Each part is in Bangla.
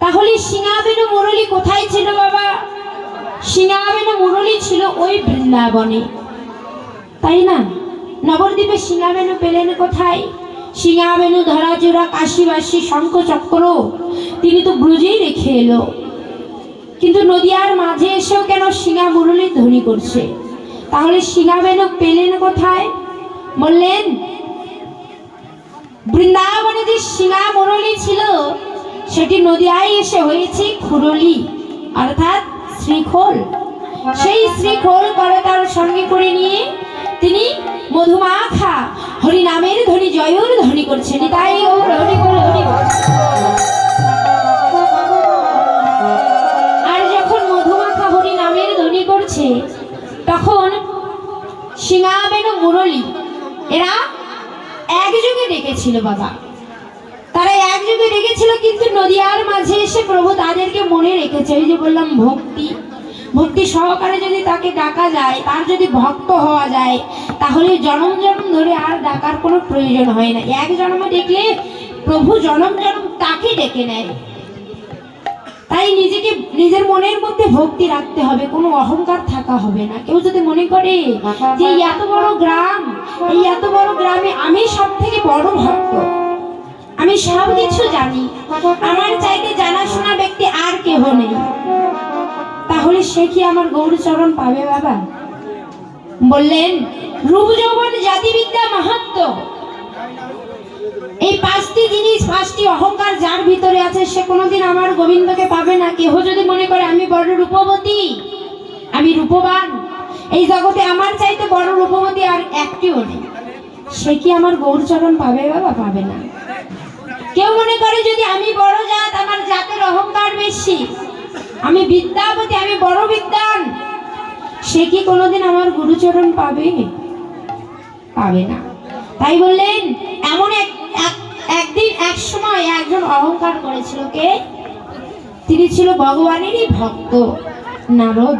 তাহলে সিঙাবেনু মুরলি কোথায় ছিল বাবা? সিঙাবেনু মুরলি ছিল ওই বৃন্দাবনে। তাই না? নবদ্বীপে সিঙাবেনু পেলেন কোথায়? সিঙাবেনু ধরাজোড়া কাশিবাসী শঙ্খ চক্র তিনি তো ব্রুজেই রেখে এলো। কিন্তু নদিয়ার মাঝে এসেও কেন সিঙা মুরলি ধ্বনি করছে? তাহলে সিঙাবেনু পেলেন কোথায়? বললেন বৃন্দাবনে যে সিঙা মুরলি ছিল সেটি নদিয়ায় এসে হয়েছে খুরলি, অর্থাৎ শ্রীখোল। সেই শ্রীখোল করে তার সঙ্গে করে নিয়ে তিনি মধুমাখা হরি নামের ধ্বনি, জয়র ধ্বনি করছেন। তাই ও হরি হরি আর যখন মধুমাখা হরি নামের ধ্বনি করছে, তখন সিঙাবেন মুরলি, এরা একযোগে ডেকেছিল বাবা। তারা একযোগে ডেকেছিল কিন্তু নদিয়ার মাঝে এসে প্রভু তাদেরকে মনে রেখেছে। ওই যে বললাম ভক্তি। ভক্তি সহকারে যদি তাকে ডাকা যায়, তার যদি ভক্ত হওয়া যায়, তাহলে জনম জনম ধরে আর ডাকার কোনো প্রয়োজন হয় না। এক জন্মে দেখলে প্রভু জনম জনম তাকে ডেকে নেয়। তাই নিজেকে, নিজের মনের মধ্যে ভক্তি রাখতে হবে, কোনো অহংকার থাকা হবে না। কেউ যদি মনে করে যে এত বড় গ্রাম, এই এত বড় গ্রামে আমি সব থেকে বড় ভক্ত আমি সব কিছু জানি। আমার চাইতে জানাশোনা ব্যক্তি আর কেহ নেই। তাহলে সে কি আমার গৌরচরণ পাবে বাবা? বললেন, রূপ যৌবন জাতিবিদ্যা মাহাত্ম। এই পাঁচটি জিনিস, পাঁচটি অহংকার যার ভিতরে আছে, সে কোনোদিন আমার গোবিন্দকে পাবে না। কেহ যদি মনে করে আমি বড় রূপবতী, আমি রূপবান, এই জগতে আমার চাইতে বড় রূপবতী আর একটিও নেই। সে কি আমার গৌরচরণ পাবে বাবা? পাবে না। কেউ মনে করে যদি আমি বড় জাত, আমার জাতের অহংকার বেশি। আমি বিদ্যাপতি, আমি বড় বিদ্যান। সে কি কোনোদিন আমার গুরুচরণ পাবে? পাবে না। তাই বললেন, এমন এক, এক- একদিন এক সময় একজন অহংকার করেছিল কে? তিনি ছিল ভগবানেরই ভক্ত, নারদ।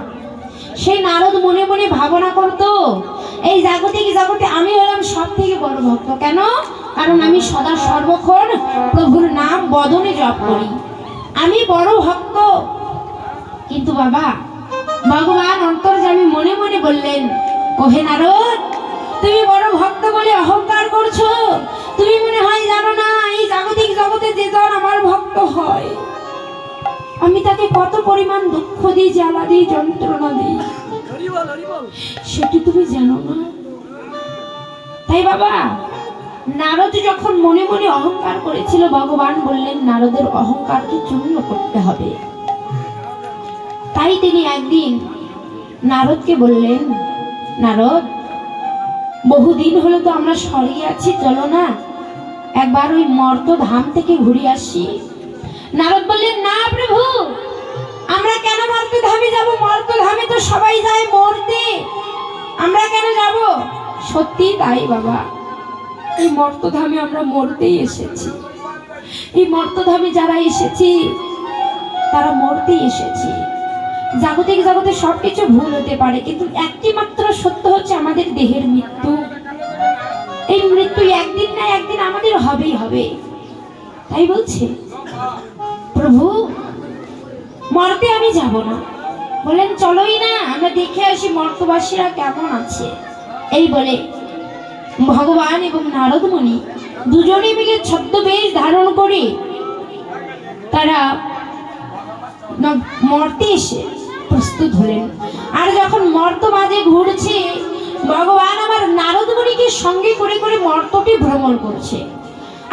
সেই নারদ মনে মনে ভাবনা করত, এই জাগতিক জগতে আমি হলাম সব থেকে বড় ভক্ত। কেন? কারণ আমি সদা সর্বক্ষণ প্রভুর নাম বদনে জপ করি। আমি বড় ভক্ত। কিন্তু বাবা, ভগবান অন্তর্যামী মনে মনে বললেন, ওহে নারদ, তুমি বড় ভক্ত বলে অহংকার করছ। তুমি মনে হয় জানো না, এই জাগতিক জগতে যে জন আমার ভক্ত হয়। আমি তাকে কত পরিমাণ দুঃখ দিই, জ্বালা দিই, যন্ত্রণা দিই। সেটি তুমি জানো না। তাই বাবা নারদ যখন মনে মনে অহংকার করেছিল, ভগবান বললেন, নারদের অহংকারকে চূর্ণ করতে হবে। তাই তিনি একদিন নারদকে বললেন, নারদ, বহুদিন হলো তো আমরা সরিয়ে আছি, চলো না, একবার ওই মর্ত ধাম থেকে ঘুরে আসি। নারদ বললেন, না প্রভু, আমরা কেন মর্ত ধামে যাব? মর্ত ধামে তো সবাই যায় মরতে। আমরা কেন যাব? সত্যি তাই বাবা এই মর্তধামে আমরা মরতেই এসেছি। এই মর্তধামে যারা এসেছি, তারা মরতেই এসেছি। জাগতিক জগতে সবকিছু ভুল হতে পারে, কিন্তু একটি মাত্র সত্য হচ্ছে আমাদের দেহের মৃত্যু। এই মৃত্যু একদিন না একদিন আমাদের হবেই হবে। তাই বলছে, প্রভু, মরতে আমি যাব না। বলেন, চলোই না, আমরা দেখে আসি মর্তবাসীরা কেমন আছে। এই বলে ভগবান এবং নারদমণি দুজনে মিলে ছদ্মবেশ ধারণ করে তারা মর্তে এসে প্রস্তুত হলেন। আর যখন মর্ত মাঝে ঘুরছে, ভগবান আমার নারদমণিকে সঙ্গে করে করে মর্তটি ভ্রমণ করছে।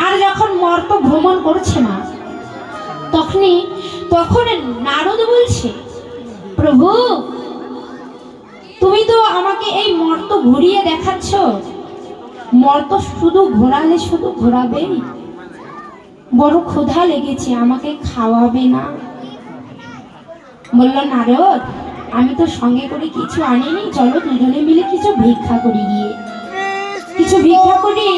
আর যখন মর্ত ভ্রমণ করছে না তখনই তখন নারদ বলছে, প্রভু, তুমি তো আমাকে এই মর্ত ঘুরিয়ে দেখাচ্ছ। মর্ত শুধু ঘোরালে শুধু ঘোরাবেই। বড় ক্ষুধা লেগেছে, আমাকে খাওয়াবে না। বলল নারদ আমি তো সঙ্গে করে কিছু আনিনি, চলো দুজনে মিলে কিছু ভিক্ষা করি গিয়ে। কিছু ভিক্ষা করি?